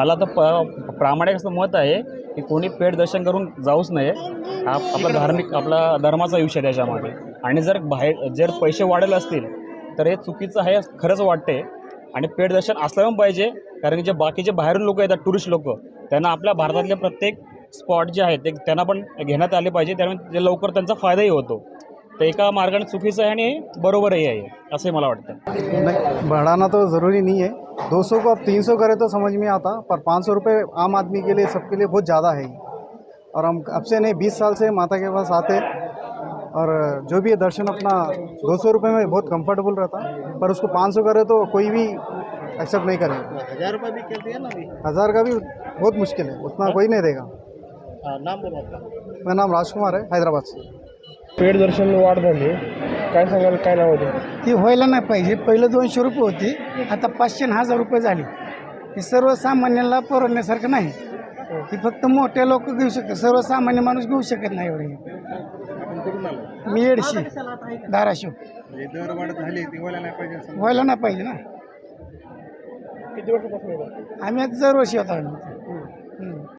मला तर प प्रामाणिक असं मत आहे की कोणी पेट दर्शन करून जाऊच नये. हा आपला धार्मिक आपला धर्माचा विषय आहे त्याच्यामध्ये. आणि जर बाहेर जर पैसे वाढेल असतील तर हे चुकीचं आहे खरंच वाटते. आणि पेट दर्शन असलं पण पाहिजे कारण की जे बाकीचे बाहेरून लोक येतात टुरिस्ट लोक त्यांना आपल्या भारतातले प्रत्येक स्पॉट जे आहेत ते त्यांना पण घेण्यात आले पाहिजे. त्यामुळे जे लवकर त्यांचा फायदाही होतो. तर एका मार्गाने चुकीचं आहे आणि बरोबरही आहे असंही मला वाटतं. नाही बढ़ाना तो जरुरी नाही आहे. 200 को अब 300 करें तो समझ में आता पर 500 रुपये आम आदमी के लिए सबके लिए बहुत ज़्यादा है और हम अब से नहीं 20 साल से माता के पास आते और जो भी है दर्शन अपना 200 रुपये में बहुत कंफर्टेबल रहता पर उसको 500 करे तो कोई भी एक्सेप्ट नहीं करेगा। हज़ार रुपये भी कहते हैं ना अभी? हज़ार का भी बहुत मुश्किल है उतना कोई नहीं देगा। हाँ, नाम बोलो मेरा नाम राजकुमार है हैदराबाद से। पेड दर्शन वाढ झाली काय सांगाल काय नाव होते? ती व्हायला नाही पाहिजे. पहिलं दोनशे रुपये होती. आता पाचशे आणि हजार रुपये झाली. हे सर्वसामान्याला परवडण्यासारखं नाही. ही फक्त मोठे लोक घेऊ शकतात. सर्वसामान्य माणूस घेऊ शकत नाही एवढे मी एडशी धाराशिव. दर वाढ झाली ती व्हायला नाही पाहिजे व्हायला नाही पाहिजे ना. किती वर्षापासून आम्ही आता दरवर्षी होतो आम्ही. हम्म.